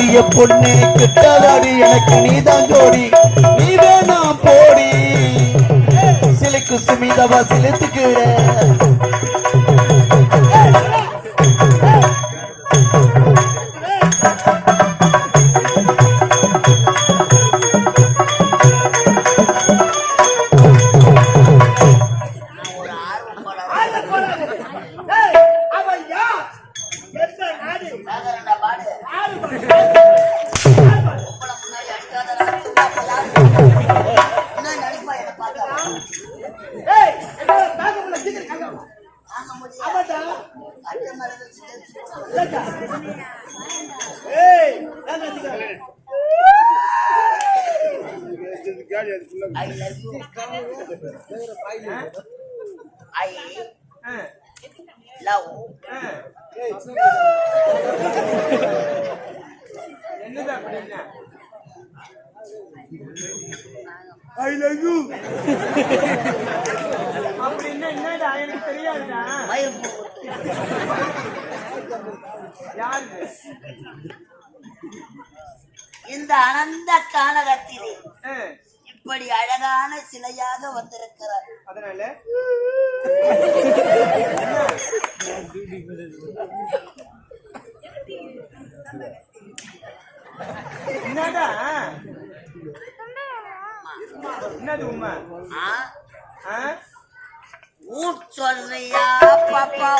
அடிய பொண்ணு கிட்டாதாடி எனக்கு நீதான் ஜோடி. நீதான் நான் போடி. சிலைக்கு சுமிதவா சிலுத்துக்கிற லவ் என்னது அப்படி என்ன I love அப்படின்னா என்னடா எனக்கு தெரியாதுடா யாரு இந்த அனந்த கானகத்திலே இப்படி அழகான சிலையாக வந்திருக்கிறார். அதனால என்னடா? என்னது உண்மை? ஊர் சொல்றியா பாப்பா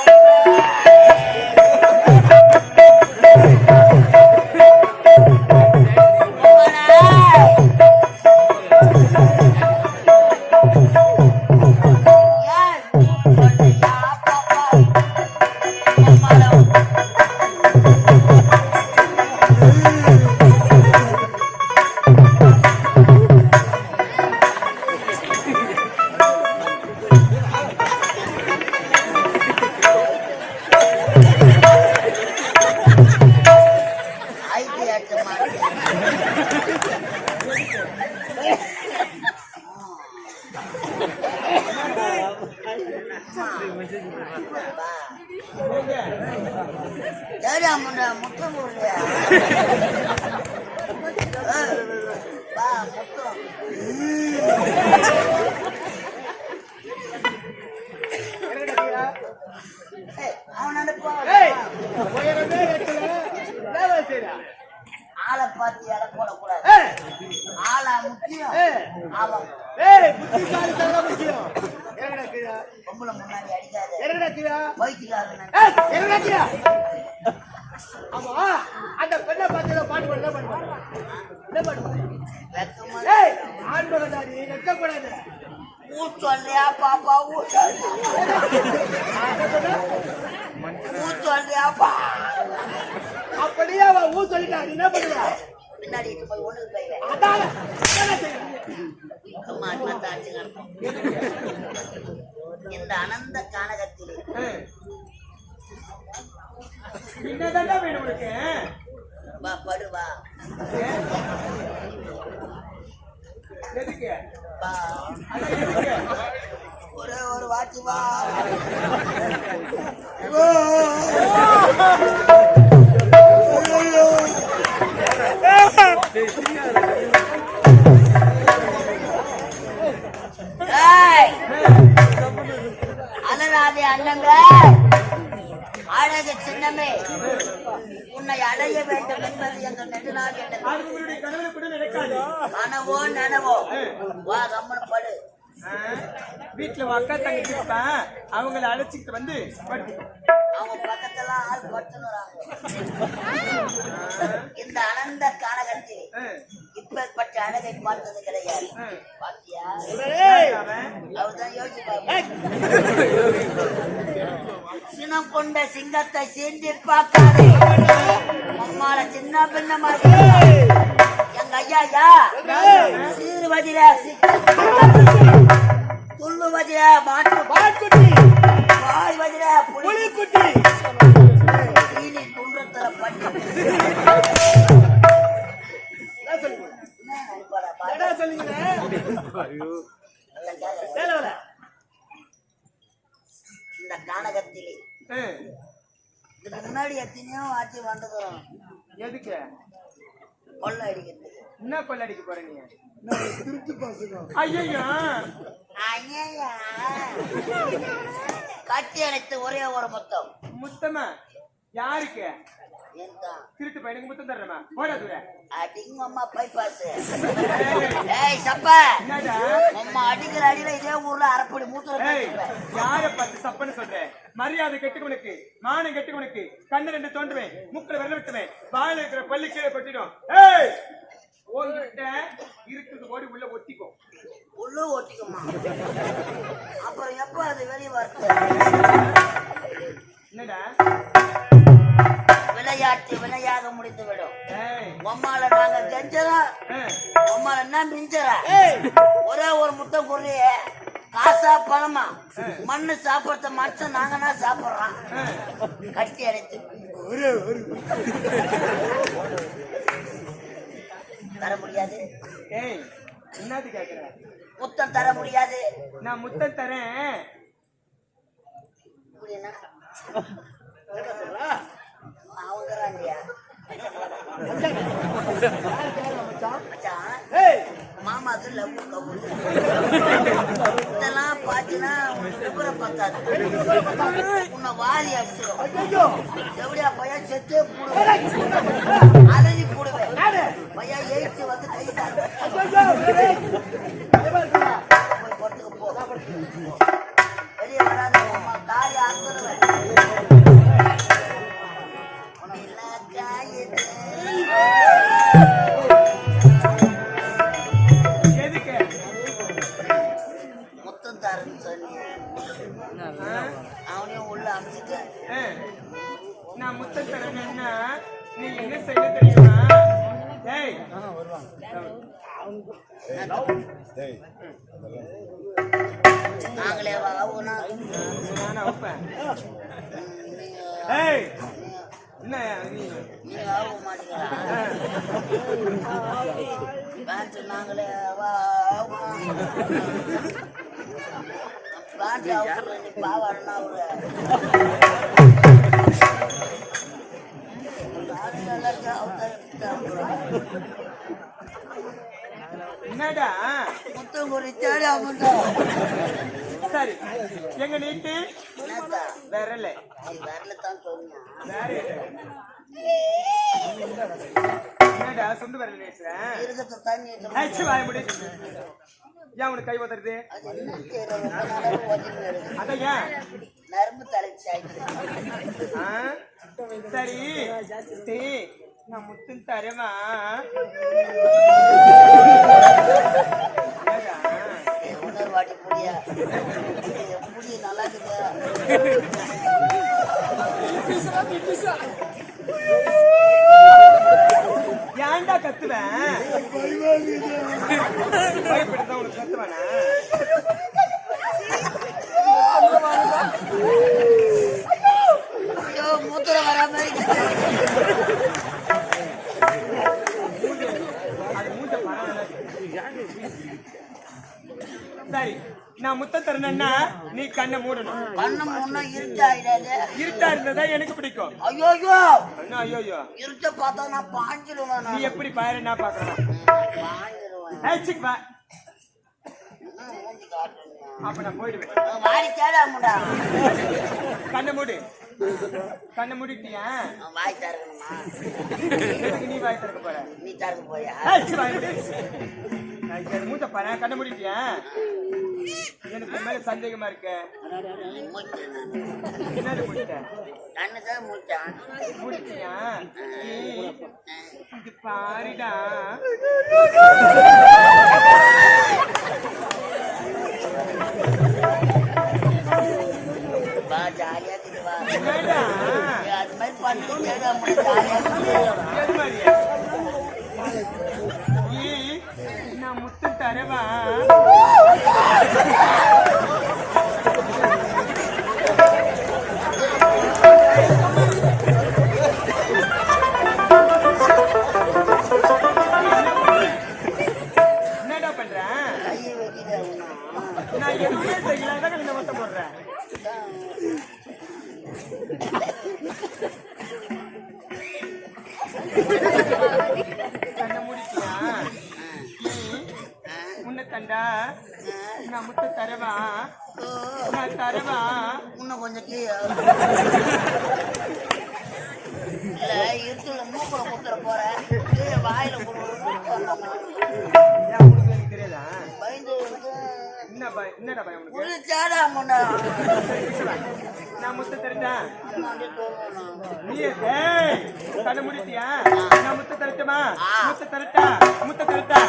ஆளை பார்த்து இலை போடக்கூடாது ஏய், ஆளா முக்கியம் ஏய். ஆமாம் ஏய், புத்திசாலித்தனம் முக்கியம். இறங்குடா கீழே. பொம்பளை முன்னாடி அடிக்காத இறங்குடா கீழே. வயிற்றுக்காரன் ஏய், இறங்குடா கீழே. ஆமா, அந்த பெண்ணை பார்த்து பாட்டு பாடு, என்ன பாடு? என்ன பாடு? ஏய், ஆண் பாப்பா அப்படியே அவன் ஊ சொல்லிட்டா, என்ன பண்ணுவ? பின்னாடி போய் ஒண்ணு போயிடுவேன் அதான, இந்த அனந்த கானகத்திலே. வேணும் உனக்கு. வா படுவா ஒரே ஒரு வாட்டி வா. ஏய்! அலறாதே அண்ணங்க. அழகு சின்னமே உன்னை அடைய வேண்டும் என்பது எங்கள் நெடுநாள் கனவோ நனவோ வா ரம்மன் படு. வீட்டுல அக்கா தங்கச்சி இருப்பான் அவங்கள அழைச்சிட்டு வந்து அவங்க பக்கத்துல ஆள் படுத்துனுறாங்க இந்த அனந்த ஆ, இப்பேற்பட்ட அழகை பார்த்தது கிடையாது. பாத்தியா? அவர்தான் யோசிச்சு பாருங்க சினம் கொண்ட சிங்கத்தை சீண்டி பார்க்காதே. அம்மால சின்ன பின்ன மாதிரி. எங்க ஐயா ஐயா. சீருவதில என்ன சொல்லுங்க என்ன நினைப்பாடா பாரு. என்ன சொல்லுங்க? வேலை வேலை. இந்த நாடகத்திலே ஆ, இதுக்கு முன்னாடி எத்தனையோ ஆட்சி வந்துக்கிறோம் எதுக்கு? கொள்ளை அடிக்கிறதுக்கு என்ன கொள்ளடிக்க போற நீ? ஐயோ ஐயா கட்டி அணைத்து ஒரே ஒரு மொத்தம். முத்தமா? யாருக்கு? திருட்டு பையனுக்கு முத்தம் தர்றமா போடா தூர அடிங்க அம்மா பைபாஸ் ஏய் சப்பா என்னடா அம்மா அடிக்கிற அடியில இதே ஊர்ல அரைப்படி கட்டிடுவேன். யார பார்த்து சப்பன்னு சொல்ற மரியாதை கெட்டுக்கவனுக்கு மானம் கெட்டுக்கவனுக்கு கண்ணு ரெண்டு தோண்டுவேன் முக்கில் விரல விட்டுவேன் வாயில இருக்கிற பள்ளி கீழே கொட்டிடும் ஏய் இருக்குது ஓடி உள்ள ஒத்திக்கும் உள்ளு ஓட்டிக்குமா அப்புறம் எப்ப அது வெளியே வருது என்னடா விளையாட்டு விளையாக முடிந்து விடும் உம்மால நாங்க கெஞ்சறோம் ஆ, உம்மால என்ன மிஞ்சற. ஒரே ஒரு முட்டை குறி காசா பணமா? மண்ணு சாப்பிடுறத மனுஷன் நாங்க தான் சாப்பிடுறோம். கட்டி அடைத்து. தர முடியாது. என்னது கேக்குற? முத்தம் தர முடியாது. நான் முத்தம் தரேன். மாமாக்கு love கவுரு. இதெல்லாம் பாத்தீங்கன்னா விபரம் பத்தாது. உன்னை வாரி அடிச்சிடும். எப்படியா பையன் செத்தே போடுவேன். அலறி போடுவேன். வந்து கை போய் பொறுத்துக்கு போ. நாங்களே ஆகுனா என்ன நீங்க மாட்டீங்களா நாங்களே என்னடா? முத்தம் தேடி அவன்தான் சரி. எங்க நீட்டு? விரல. வரல தான்? என்னடா சொந்த விரல ஆச்சு வாய முடி ஏன் உனக்கு கை வருது. அதான் ஏன்? நரம்பு தலைச்சி? சரி. நான் முத்தம் தரவா என்னடா? இன்னொரு வாட்டி புடியா புடி நல்லா இருக்குது ஏன்டா கத்துவேன்? பயப்படுதான் உனக்கு கத்துவானா? ஐயோ மூத்திர வர மாதிரி அது மூஞ்ச பரவாயில்ல. சரி நான் முத்தம் தரணும்னா நீ கண்ணை மூடணும். கண்ணு முன்ன இருட்டாயிடாது இருட்டா இருந்ததா எனக்கு பிடிக்கும். ஐயோ ஐயோ என்ன ஐயோ இருட்ட பார்த்தா நான் பாஞ்சிடுவேன் நீ எப்படி பாரு நான் பாக்குறேன் மூஞ்சி காட்டுறீங்க அப்ப நான் போயிடுவேன். வாடி தேடாமுடா. கண்ணை மூடு. கண்ணை மூடிட்டியா வாய் தரணுமா நீ வாய் திறக்க போற. நீ தரக்கு போயா மூஞ்ச பாரு கண்ணை மூடிட்டியா எனக்கு மேல சந்தேகமா இருக்கு. என்னது மூடிட்ட கண்ணு தான் மூச்சான் மூடிட்டியா ஏய், இது பாருடா. வா ஜாலியா நான் முத்து தருவா என்னடா பண்றேன் நான் எதுவுமே செய்யலாம் இந்த மொத்தம் போடுறேன் உன்னை தண்டா நான் முத்த தரவா நான் தரவா இன்னும் கொஞ்சம் கீழே இல்ல இருட்டுல மூக்குல குத்துற போறேன் கீழே வாயில கொடுக்கணும் பயம். என்னடா பயம் உனக்கு? நான் முத்த தரட்டேன். நீ ஏய் கண்ணை முடித்தியா நான் முத்த தரட்டுமா? முத்த தரட்டா? முத்த தரட்டா?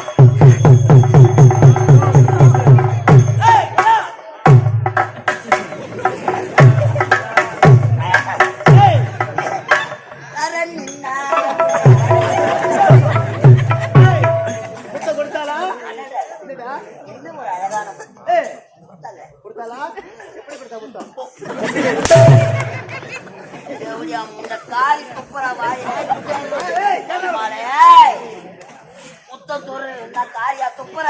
எப்படியா முன்ன காரி துப்புற. முத்தம் துரு என்ன காரியா துப்புற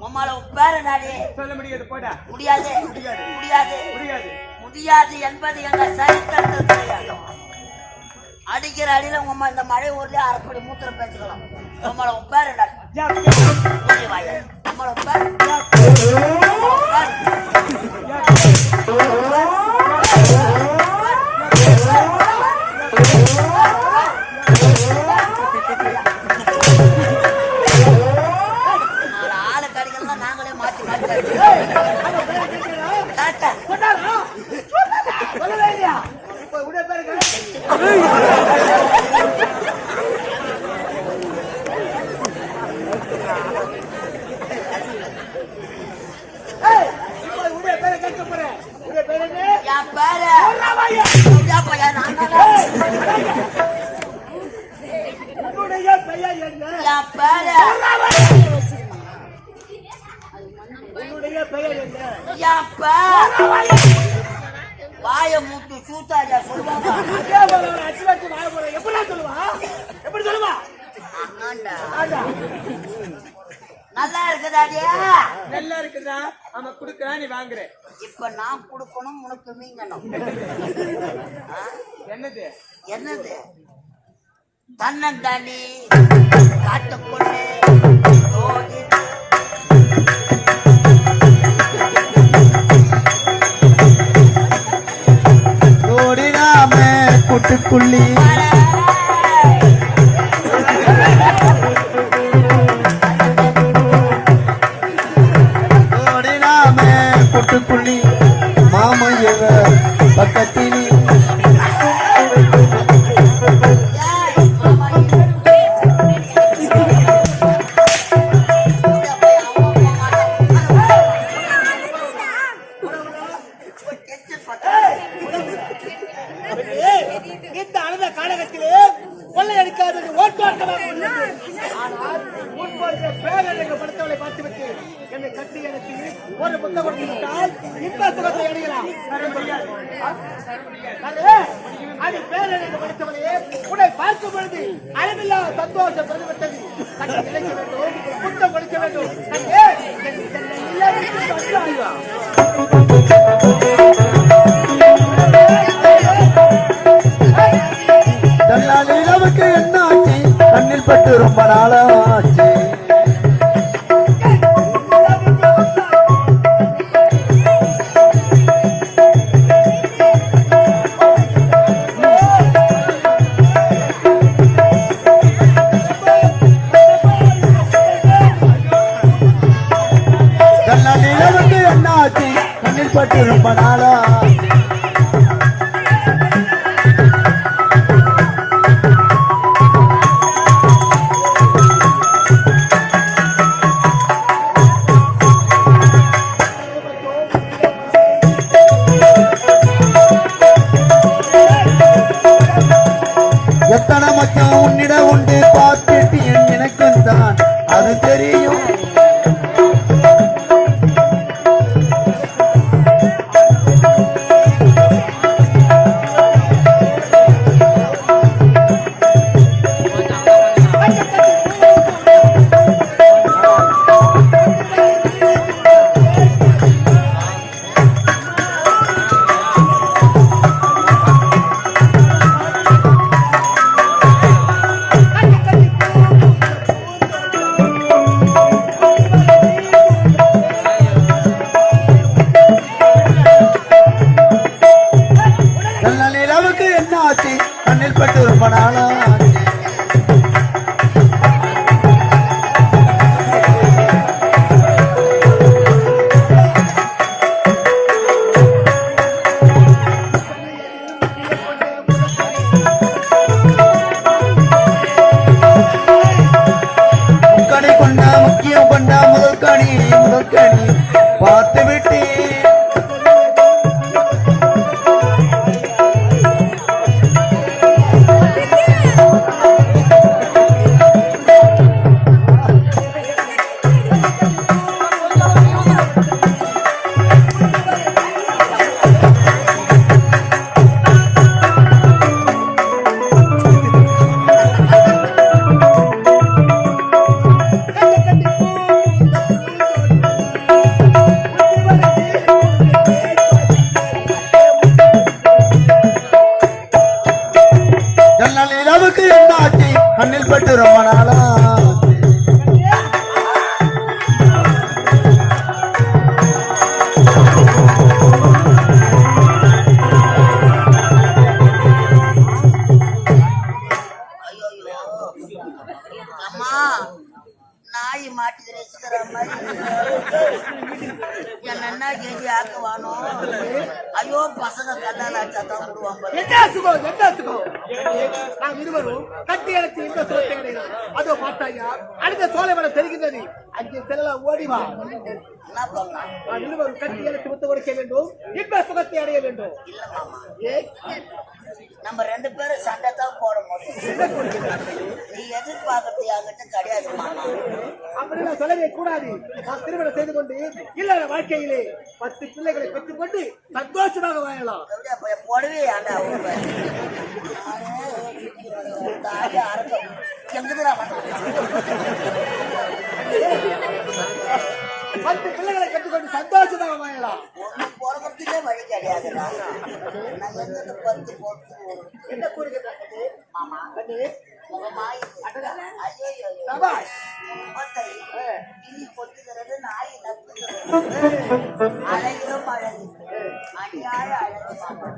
உம்மால உப்பேர நாடி சொல்ல முடியாது போடா. முடியாது. முடியாது. முடியாது. முடியாது. என்பது எங்க சரித்திரத்தில் அடிக்கிற அடியில உங்க இந்த மழை ஊர்லயே அரைப்படி மூத்திரம் பேச்சுக்கலாம் உம்மள உப்பேர உம்மள உப்பேர உன்னுடைய பெயர் என்ன? வாய மூட்டு சூத்தாடியா சொல்லுவாங்க அச்சு வச்சு வாழ போறேன். எப்படிடா சொல்லுவா? எப்படி சொல்லுவா? நல்லா இருக்குதாடியா நல்லா இருக்குதா? அவன் குடுக்கறான் நீ வாங்குற. இப்ப நான் கொடுக்கணும் உனக்கு மீங்கணும் ஆ? என்னது? என்னது? தன்னந்தாண்டி காட்டுக்குள்ளே குட்டுக்குள்ளி கண்ணில் அடைகிறோம் அதோ பார்த்தாயா அடுத்த சோலைவனம் தெரிகின்றது. அங்கே செல்ல ஓடிவா வா என்ன பண்ணலாம் நாம் இருவரும் கட்டி அழைத்து முத்து கொடுக்க வேண்டும். இன்ப சுகத்தை அடைய வேண்டும். இல்ல மாமா. நம்ம ரெண்டு பேரும் சண்டை தான் போட முடியும் நீ எதிர்பார்க்கறது என்கிட்ட கிடையாது மாமா. அப்படி நான் சொல்லவே கூடாது. நாம் திருமணம் செய்து கொண்டு இல்லற வாழ்க்கையிலே பத்து பிள்ளைகளை பெற்றுக்கொண்டு சந்தோஷமாக வாழலாம். போடவே ஆண்டா உங்க தாடி அரக்க எங்குதுடா பத்து பிள்ளைகளை பெற்றுக்கொண்டு சந்தோஷமாக ஒண்ணு போறதுக்கே வழி கிடையாதுடா நான் எங்கிருந்து பத்து போட்டு என்ன கூறுகிறது மாமா. நக்குகிறது. அழகிலும் அழகு அடியாய அழகு மாமா.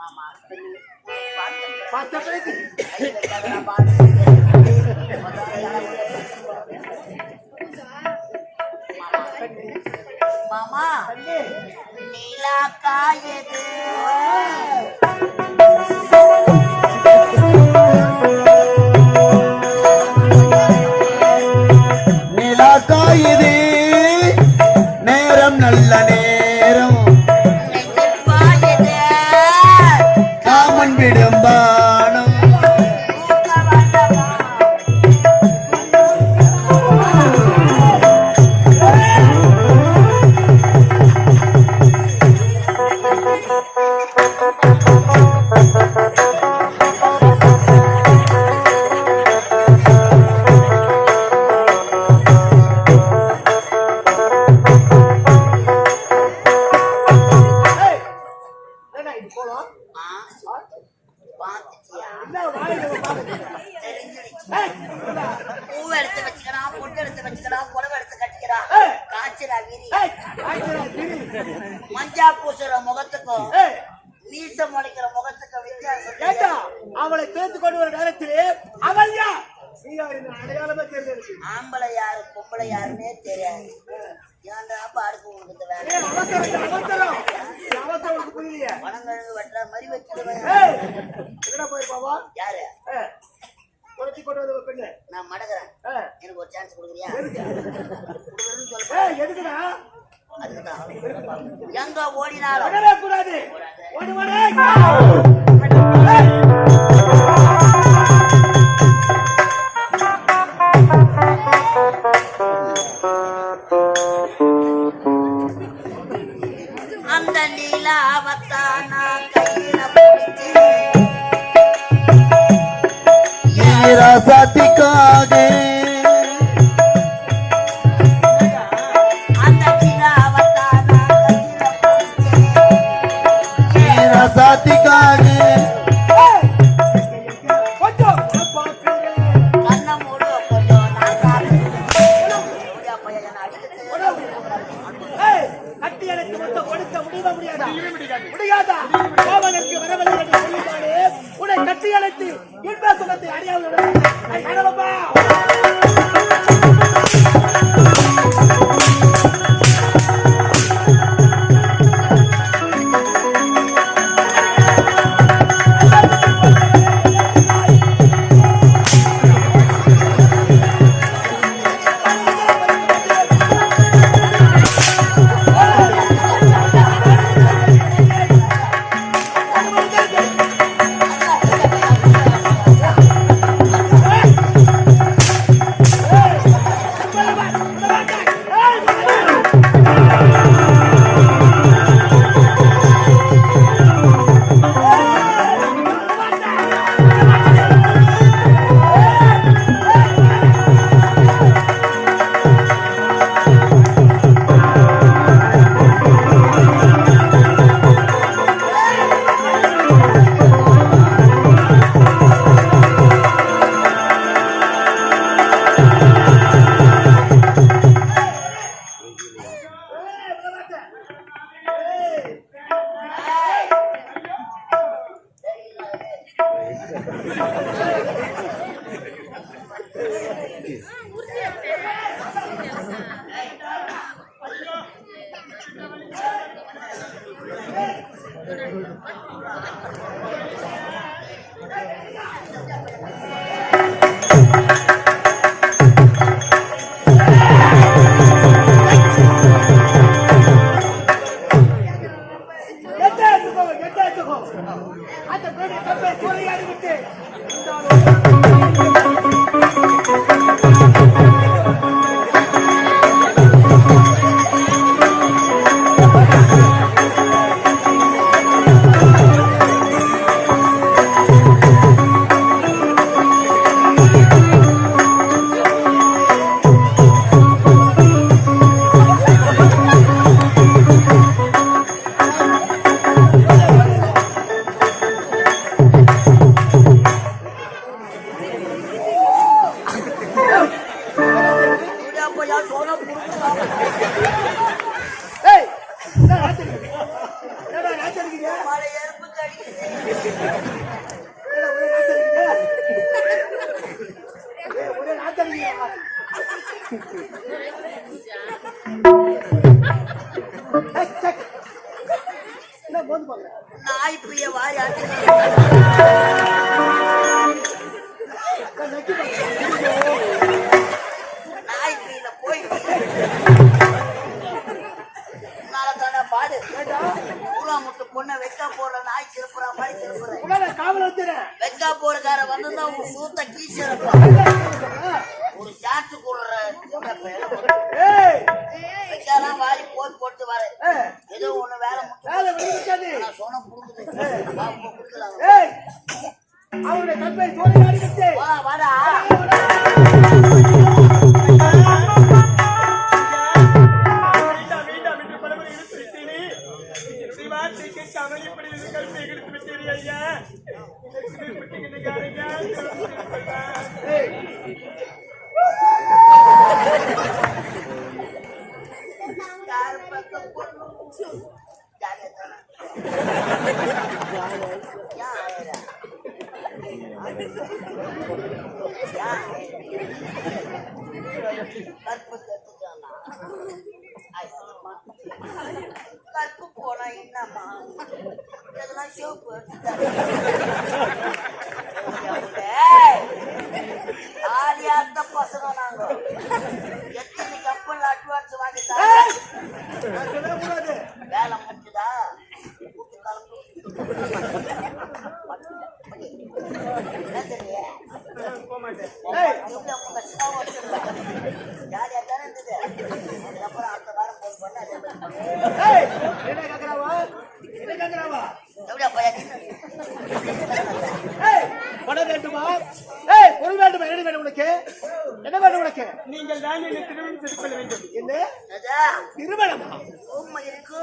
மாமா பார்த்து பத்து மாமா. நீலா காயது. புரியலையே? பணங்கழுகு வெட்டுற மாதிரி வச்சிருவேன் எங்கடா போயிருப்பாவா யாரு? குறைச்சி கொண்டு வந்து பெண்ணு. நான் மடக்குறேன். எனக்கு ஒரு சான்ஸ் கொடுக்குறியா? எதுக்குடா? அதுக்குதான். எங்க ஓடினாலும். கூடாது. ஓடு, ஓடு. கட்டி எனக்கு மொத்தம் கொடுக்க முடியுமா முடியாதா. முடியாதா? கோவலனுக்கு வரவில்லை என்று சொல்லிட்டாலே உன்னை கட்டி அழைத்து இன்ப சுகத்தை அறியாமல் அந்த பெண்ணை தப்பை கொலையாடிவிட்டு நாய் புய வாய் நாய் புயல போய் பாடு ஊரா முட்டு பொண்ணை வெக்கா போற நாய் திருப்புற மாதிரி திருப்புற வெக்கா போறக்கார வந்துதான் உன் சூத்த கீச்சு கற்பு போனா என்னம்மா? இதெல்லாம் சிவப்பு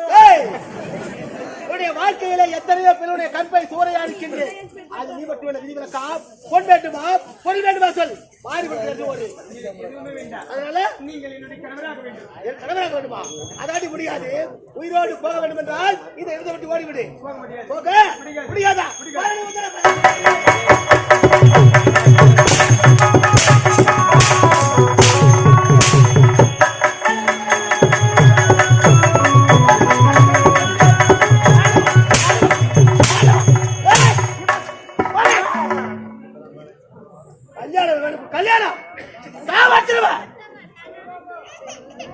தாய் வாழ்க்கையில எத்தனையோ பேருடைய கண்பை சூறையா இருக்கின்றது அது நீ மட்டும் விதிவிலக்கா பொன் பொருள் வேண்டுமா சொல். ஒரு அதனால நீங்கள் வேண்டுமா. அதாடி முடியாது. உயிரோடு போக வேண்டும் என்றால் இதை எழுத விட்டு ஓடிவிடு. போக முடியாதா. முடியாதா?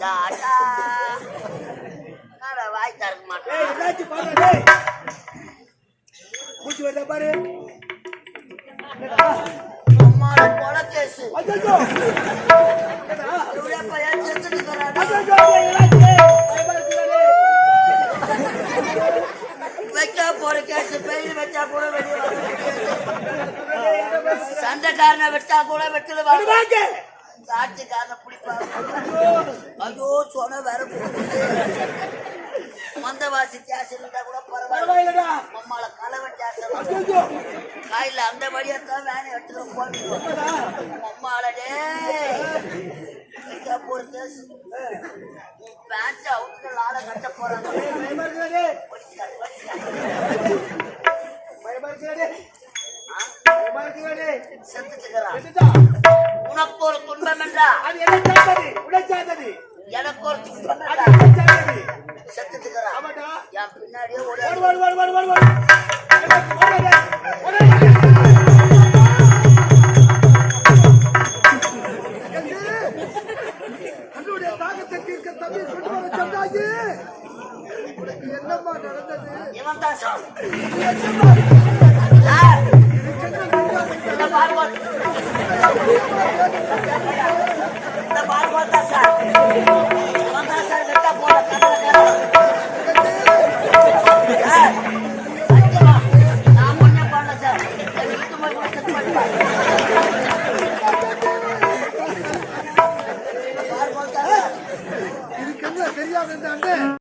டாடா. நான் வாய் தரக்க மாட்டேன். ஏய் என்னாச்சு கூட வெட்டில வாங்க சாட்சிக்காரனை பிடிப்பாங்க. ஐயோ சொன்ன வேற போகுது. மந்தவாசி கேஸ் இருந்தா கூட பரவாயில்ல. பரவாயில்லடா. அம்மால கலவை கேஸ் ஐயோ காயில அந்த வழியாத்தான் வேனை எடுத்துட்டு போயிடுவோம் அம்மாளடே போற கேஸ் பேண்ட் அவுட்ல ஆள கட்ட போறாங்க. உனக்கு ஒரு துன்பம் என்றா? அது உடை சாந்தது எனக்கு ஒரு துன்பம் செத்துட்டுக்கிறான் என் பின்னாடியே ஓடு என்னம்மா நடந்தது இவன் தான் சார் தெரியாது